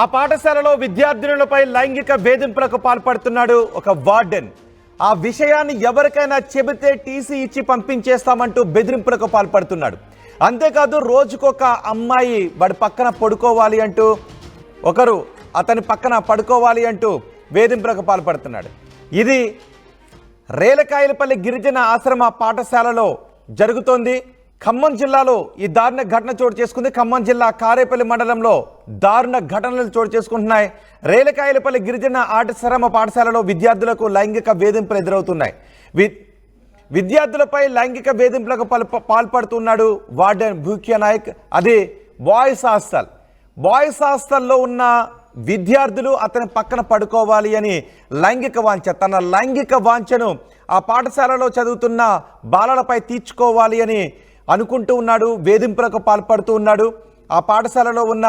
ఆ పాఠశాలలో విద్యార్థినులపై లైంగిక వేధింపులకు పాల్పడుతున్నాడు ఒక వార్డెన్. ఆ విషయాన్ని ఎవరికైనా చెబితే టీసీ ఇచ్చి పంపించేస్తామంటూ బెదిరింపులకు పాల్పడుతున్నాడు. అంతేకాదు రోజుకొక అమ్మాయి వాడి పక్కన పడుకోవాలి అంటూ ఒకరు అతని పక్కన పడుకోవాలి అంటూ వేధింపులకు పాల్పడుతున్నాడు. ఇది రేలకాయలపల్లి గిరిజన ఆశ్రమ పాఠశాలలో జరుగుతోంది. ఖమ్మం జిల్లాలో ఈ దారుణ ఘటన చోటు చేసుకుంది. ఖమ్మం జిల్లా కారేపల్లి మండలంలో దారుణ ఘటనలు చోటు చేసుకుంటున్నాయి. రేలకాయలపల్లి గిరిజన ఆశ్రమ పాఠశాలలో విద్యార్థులకు లైంగిక వేధింపులు ఎదురవుతున్నాయి. వి విద్యార్థులపై లైంగిక వేధింపులకు పాల్పడుతున్నాడు వార్డెన్ భూక్య నాయక్. అది బాయ్స్ హాస్టల్. బాయ్స్ హాస్టల్లో ఉన్న విద్యార్థులు అతని పక్కన పడుకోవాలి అని లైంగిక వాంఛ తన లైంగిక వాంఛను ఆ పాఠశాలలో చదువుతున్న బాలలపై తీర్చుకోవాలి అని అనుకుంటూ ఉన్నాడు వేధింపులకు పాల్పడుతూ ఉన్నాడు. ఆ పాఠశాలలో ఉన్న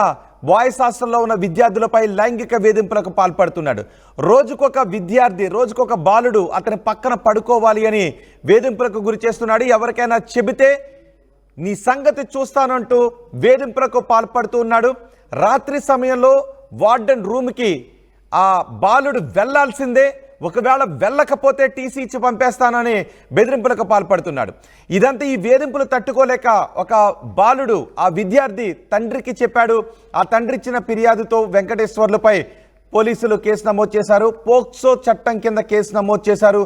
బాయ్స్ హాస్టల్లో ఉన్న విద్యార్థులపై లైంగిక వేధింపులకు పాల్పడుతున్నాడు. రోజుకొక విద్యార్థి రోజుకొక బాలుడు అతని పక్కన పడుకోవాలి అని వేధింపులకు గురి చేస్తున్నాడు. ఎవరికైనా చెబితే నీ సంగతి చూస్తానంటూ వేధింపులకు పాల్పడుతూ ఉన్నాడు. రాత్రి సమయంలో వార్డెన్ రూమ్కి ఆ బాలుడు వెళ్ళాల్సిందే ఒకవేళ వెళ్ళకపోతే టీసీ ఇచ్చి పంపేస్తానని బెదిరింపులకు పాల్పడుతున్నాడు. ఇదంతా ఈ వేధింపులు తట్టుకోలేక ఒక బాలుడు ఆ విద్యార్థి తండ్రికి చెప్పాడు. ఆ తండ్రి ఇచ్చిన ఫిర్యాదుతో వెంకటేశ్వర్లపై పోలీసులు కేసు నమోదు చేశారు. పోక్సో చట్టం కింద కేసు నమోదు చేశారు.